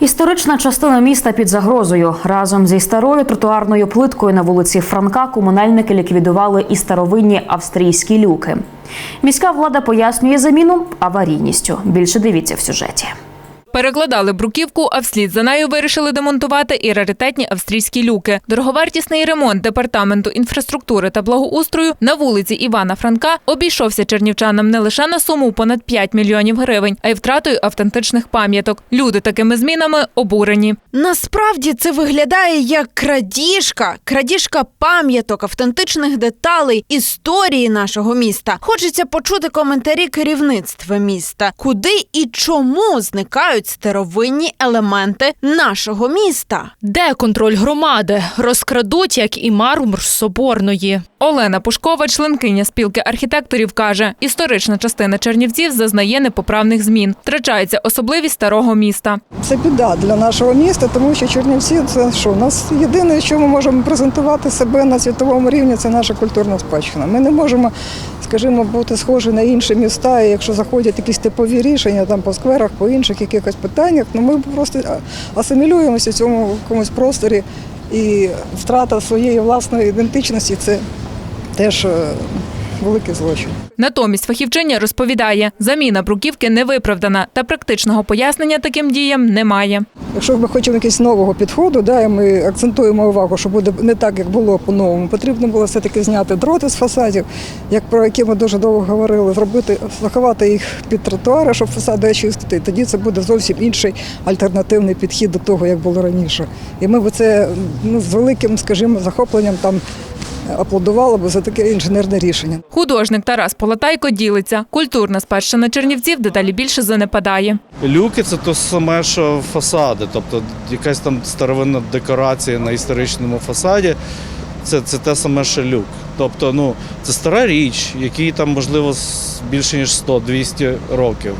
Історична частина міста під загрозою. Разом зі старою тротуарною плиткою на вулиці Франка комунальники ліквідували і старовинні австрійські люки. Міська влада пояснює заміну аварійністю. Більше дивіться в сюжеті. Перекладали бруківку, а вслід за нею вирішили демонтувати і раритетні австрійські люки. Дороговартісний ремонт департаменту інфраструктури та благоустрою на вулиці Івана Франка обійшовся чернівчанам не лише на суму понад 5 мільйонів гривень, а й втратою автентичних пам'яток. Люди такими змінами обурені. Насправді це виглядає як крадіжка, крадіжка пам'яток, автентичних деталей, історії нашого міста. Хочеться почути коментарі керівництва міста, куди і чому зникають старовинні елементи нашого міста. Де контроль громади? Розкрадуть, як і мармур соборної. Олена Пушкова, членкиня спілки архітекторів, каже: історична частина Чернівців зазнає непоправних змін. Втрачається особливість старого міста. Це біда для нашого міста, тому що Чернівці це що? Нас єдине, що ми можемо презентувати себе на світовому рівні, це наша культурна спадщина. Ми не можемо, скажімо, бути схожі на інші міста. І якщо заходять якісь типові рішення там по скверах, по інших якихось питаннях, ну ми просто асимілюємося в цьому якомусь просторі. І втрата своєї власної ідентичності це теж е, великий злочин. Натомість фахівчиня розповідає, заміна бруківки не виправдана та практичного пояснення таким діям немає. Якщо ми хочемо якогось нового підходу, да, і ми акцентуємо увагу, що буде не так, як було по-новому. Потрібно було все-таки зняти дроти з фасадів, як про які ми дуже довго говорили, зробити, заховати їх під тротуари, щоб фасади очистити. І тоді це буде зовсім інший альтернативний підхід до того, як було раніше. І ми це ну, з великим, скажімо, захопленням там аплодували б за таке інженерне рішення. Художник Тарас Полатайко ділиться. Культурна спадщина чернівців дедалі більше занепадає. Люки це то саме, що фасади, тобто якась там старовинна декорація на історичному фасаді. Це, це те саме, що люк. Тобто, ну, це стара річ, якій там, можливо, більше ніж 100-200 років.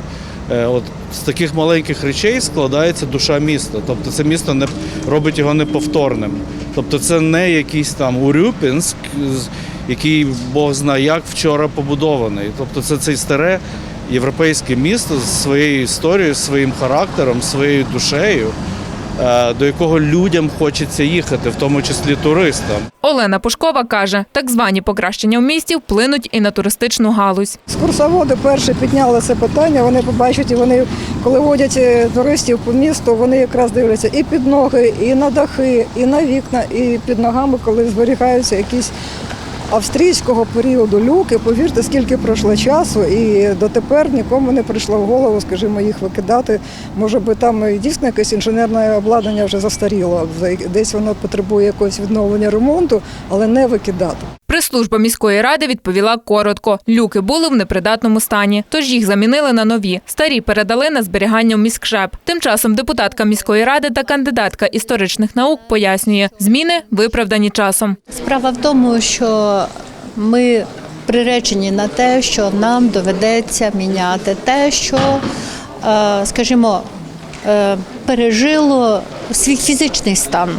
Е, От з таких маленьких речей складається душа міста. Тобто це місто не робить його неповторним. Тобто це не якийсь там Урюпінськ, який Бог знає як вчора побудований. Тобто це цей старе європейське місто з своєю історією, своїм характером, своєю душею, до якого людям хочеться їхати, в тому числі туристам. Олена Пушкова каже, так звані покращення в місті вплинуть і на туристичну галузь. Екскурсоводи перші підняли це питання. Вони побачать, і вони, коли водять е, туристів по місту, вони якраз дивляться і під ноги, і на дахи, і на вікна, і під ногами, коли зберігаються якісь австрійського періоду люки. Повірте, скільки пройшло часу, і дотепер нікому не прийшло в голову, скажімо, їх викидати. Може би там дійсно якесь інженерне обладнання вже застаріло. Десь воно потребує якогось відновлення ремонту, але не викидати. Прес-служба міської ради відповіла коротко. Люки були в непридатному стані, тож їх замінили на нові. Старі передали на зберігання в міськшеп. Тим часом депутатка міської ради та кандидатка історичних наук пояснює, зміни виправдані часом. Справа в тому, що ми приречені на те, що нам доведеться міняти те, що, е, скажімо, е, пережило свій фізичний стан.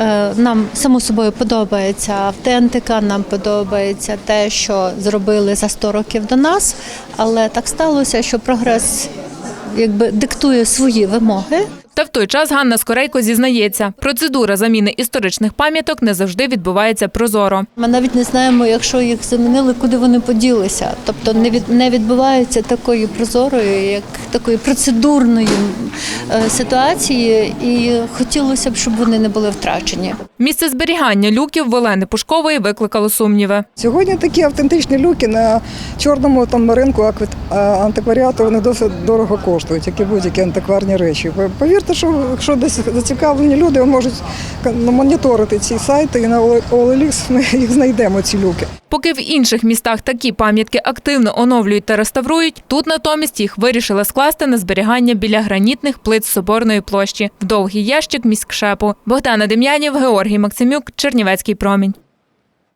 Е, Нам само собою подобається автентика, нам подобається те, що зробили за 100 років до нас, але так сталося, що прогрес якби диктує свої вимоги. Та в той час Ганна Скорейко зізнається, процедура заміни історичних пам'яток не завжди відбувається прозоро. Ми навіть не знаємо, якщо їх замінили, куди вони поділися. Тобто не від не відбувається такої прозорої, як такої процедурної е, ситуації, і хотілося б, щоб вони не були втрачені. Місце зберігання люків в Олени Пушкової викликало сумніви. Сьогодні такі автентичні люки на чорному там ринку аквит- а, антикваріату вони досить дорого коштують, як і будь-які антикварні речі. Ви Повірте, що якщо десь зацікавлені люди можуть ну, моніторити ці сайти і на OLX ми їх знайдемо, ці люки. Поки в інших містах такі пам'ятки активно оновлюють та реставрують, тут натомість їх вирішили скласти на зберігання біля гранітних плит Соборної площі в довгий ящик міськшепу. Богдана Дем'янів, Георгій Максимюк, Чернівецький промінь.